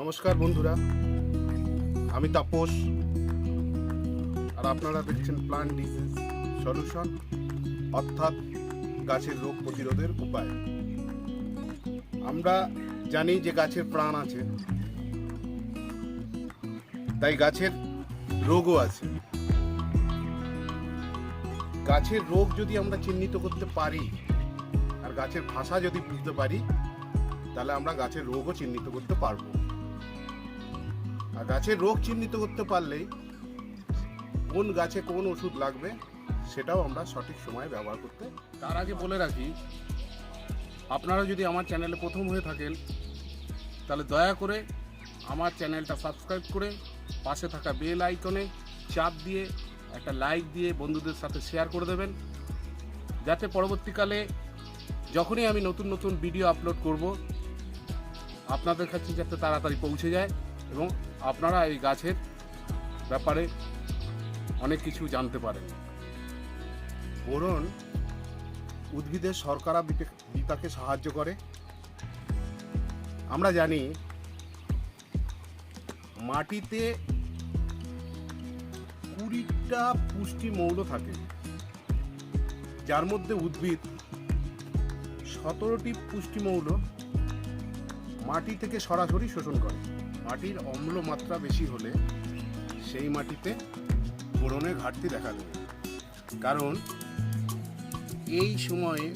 নমস্কার বন্ধুরা, আমি তাপস, আর আপনারা দেখছেন প্লান্ট ডিজিজ সলিউশন অর্থাৎ গাছের রোগ প্রতিরোধের উপায়। আমরা জানি যে গাছের প্রাণ আছে, তাই গাছের রোগও আছে। গাছের রোগ যদি আমরা চিহ্নিত করতে পারি, আর গাছের ভাষা যদি বুঝতে পারি, তাহলে আমরা গাছের রোগও চিহ্নিত করতে পারব। আর গাছের রোগ চিহ্নিত করতে পারলেই কোন গাছে কোন ওষুধ লাগবে সেটাও আমরা সঠিক সময়ে ব্যবহার করতে তার আগে বলে রাখি, আপনারা যদি আমার চ্যানেলে প্রথম হয়ে থাকেন, তাহলে দয়া করে আমার চ্যানেলটা সাবস্ক্রাইব করে পাশে থাকা বেল আইকনে চাপ দিয়ে একটা লাইক দিয়ে বন্ধুদের সাথে শেয়ার করে দেবেন, যাতে পরবর্তীকালে যখনই আমি নতুন নতুন ভিডিও আপলোড করব, আপনাদের কাছে যাতে তাড়াতাড়ি পৌঁছে যায়। এবং আপনারা এই গাছের ব্যাপারে অনেক কিছু জানতে পারেন। বোরন উদ্ভিদের শর্করা বিপে- বিপাকে সাহায্য করে। আমরা জানি মাটিতে কুড়িটা পুষ্টি মৌল থাকে, যার মধ্যে উদ্ভিদ সতেরোটি পুষ্টি মৌল মাটি থেকে সরাসরি শোষণ করে। মাটির অম্ল মাত্রা বেশি হলে সেই মাটিতে বোরনের ঘাটতি দেখা দেবে। কারণ এই সময়ে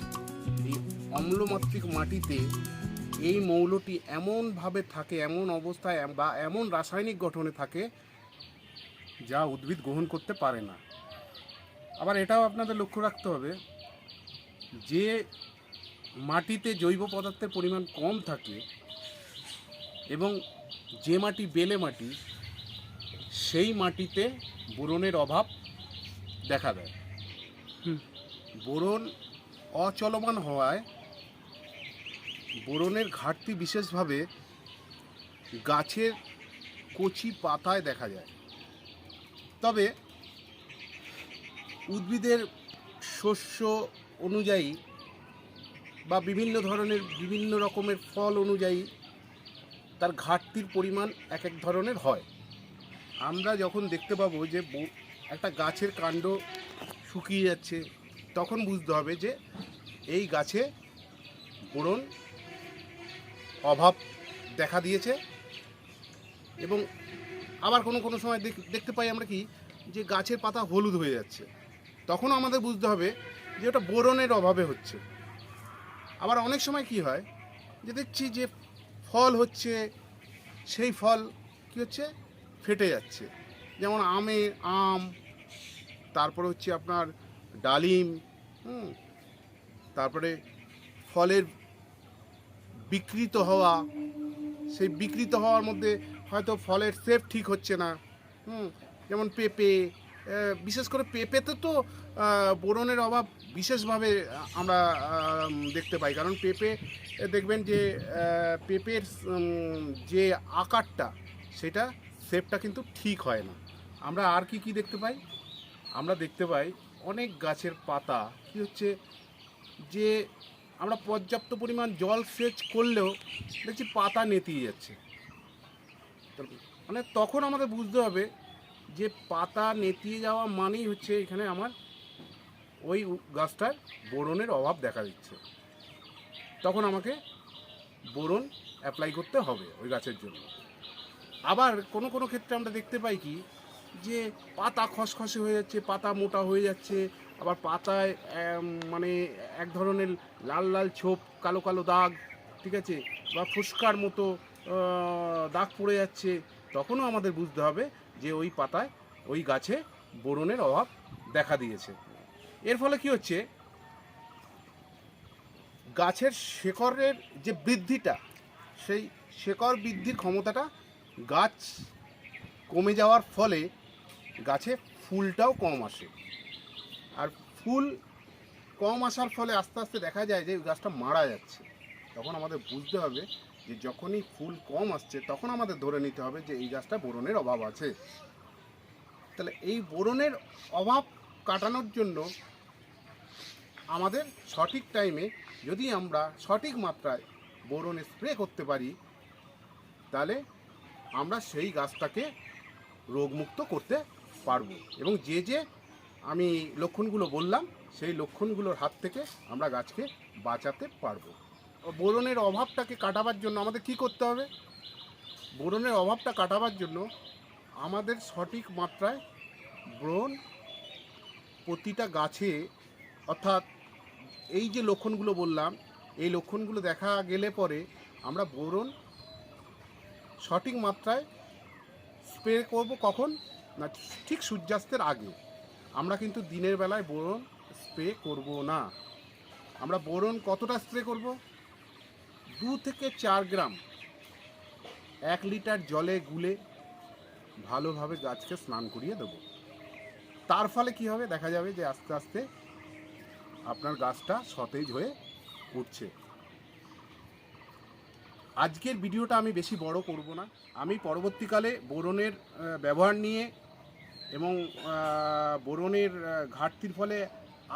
এই অম্লমাত্রিক মাটিতে এই মৌলটি এমনভাবে থাকে, এমন অবস্থায় বা এমন রাসায়নিক গঠনে থাকে যা উদ্ভিদ গ্রহণ করতে পারে না। আবার এটাও আপনাদের লক্ষ্য রাখতে হবে যে মাটিতে জৈব পদার্থের পরিমাণ কম থাকে এবং যে মাটি বেলে মাটি সেই মাটিতে বোরনের অভাব দেখা দেয়। বোরন অচলমান হওয়ায় বোরনের ঘাটতি বিশেষভাবে গাছের কচি পাতায় দেখা যায়। তবে উদ্ভিদের শস্য অনুযায়ী বা বিভিন্ন ধরনের বিভিন্ন রকমের ফল অনুযায়ী তার ঘাটতির পরিমাণ এক এক ধরনের হয়। আমরা যখন দেখতে পাবো যে একটা গাছের কাণ্ড শুকিয়ে যাচ্ছে, তখন বুঝতে হবে যে এই গাছে বোরন অভাব দেখা দিয়েছে এবং আবার কোনো কোনো সময় দেখ- দেখতে পাই আমরা কি, যে গাছের পাতা হলুদ হয়ে যাচ্ছে। তখন আমাদের বুঝতে হবে যে ওটা বোরনের অভাবে হচ্ছে। আবার অনেক সময় কি হয়, যে দেখছি যে ফল হচ্ছে, সেই ফল কি হচ্ছে? ফেটে যাচ্ছে। যেমন আমে, আম, তারপরে হচ্ছে আপনার ডালিম, হুম, তারপরে ফলের বিকৃত হওয়া, সেই বিকৃত হওয়ার মধ্যে হয়তো ফলের শেপ ঠিক হচ্ছে না, হুম, যেমন পেঁপে বিশেষ করে পেঁপেতে তো বোরনের অভাব বিশেষভাবে আমরা দেখতে পাই। কারণ পেঁপে দেখবেন যে পেঁপের যে আকারটা, সেটা শেপটা কিন্তু ঠিক হয় না। আমরা আর কি কি দেখতে পাই? আমরা দেখতে পাই অনেক গাছের পাতা, কি হচ্ছে, যে আমরা পর্যাপ্ত পরিমাণ জল সেচ করলেও দেখছি পাতা নেতিয়ে যাচ্ছে। মানে তখন আমাদের বুঝতে হবে যে পাতা নেতিয়ে যাওয়া মানেই হচ্ছে এখানে আমার ওই গাছটার বোরনের অভাব দেখা দিচ্ছে। তখন আমাকে বোরন অ্যাপ্লাই করতে হবে ওই গাছের জন্য। আবার কোনো কোনো ক্ষেত্রে আমরা দেখতে পাই কি, যে পাতা খসখসে হয়ে যাচ্ছে, পাতা মোটা হয়ে যাচ্ছে, আবার পাতায় মানে এক ধরনের লাল লাল ছোপ, কালো কালো দাগ, ঠিক আছে, বা ফুসকার মতো দাগ পড়ে যাচ্ছে, তখনও আমাদের বুঝতে হবে যে ওই পাতায়, ওই গাছে বোরনের অভাব দেখা দিয়েছে। এর ফলে কি হচ্ছে? গাছের শেকড়ের যে বৃদ্ধিটা, সেই শেকড় বৃদ্ধির ক্ষমতাটা গাছ কমে যাওয়ার ফলে গাছে ফুলটাও কম আসে। আর ফুল কম আসার ফলে আস্তে আস্তে দেখা যায় যে গাছটা মারা যাচ্ছে। তখন আমাদের বুঝতে হবে যে যখনই ফুল কম আসছে, তখন আমাদের ধরে নিতে হবে যে এই গাছটা বোরনের অভাব আছে। তাহলে এই বোরনের অভাব কাটানোর জন্য আমাদের সঠিক টাইমে যদি আমরা সঠিক মাত্রায় বোরন স্প্রে করতে পারি, তাহলে আমরা সেই গাছটাকে রোগমুক্ত করতে পারব। এবং যে যে আমি লক্ষণগুলো বললাম, সেই লক্ষণগুলোর হাত থেকে আমরা গাছকে বাঁচাতে পারব। বোরনের অভাবটাকে কাটাবার জন্য আমাদের কি করতে হবে? বোরনের অভাবটা কাটাবার জন্য আমাদের সঠিক মাত্রায় বোরন প্রতিটা গাছে, অর্থাৎ এই যে লক্ষণগুলো বললাম, এই লক্ষণগুলো দেখা গেলে পরে আমরা বোরন সঠিক মাত্রায় স্প্রে করব কখন? না, ঠিক সূর্যাস্তের আগে। আমরা কিন্তু দিনের বেলায় বোরন স্প্রে করব না। আমরা বোরন কতটা স্প্রে করব? দু থেকে চার গ্রাম এক লিটার জলে গুলে ভালোভাবে গাছকে স্নান করিয়ে দেবো। তার ফলে কি হবে? দেখা যাবে যে আস্তে আস্তে আপনার গাছটা সতেজ হয়ে উঠছে। আজকের ভিডিওটা আমি বেশি বড় করব না। আমি পরবর্তীকালে বোরনের ব্যবহার নিয়ে এবং বোরনের ঘাটতির ফলে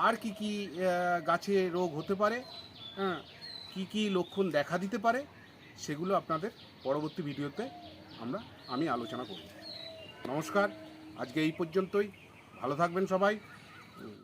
আর কি কি গাছে রোগ হতে পারে হ্যাঁ কী কী লক্ষণ দেখা দিতে পারে, সেগুলো আপনাদের পরবর্তী ভিডিওতে আমরা, আমি আলোচনা করব। নমস্কার, আজকে এই পর্যন্তই। ভালো থাকবেন সবাই।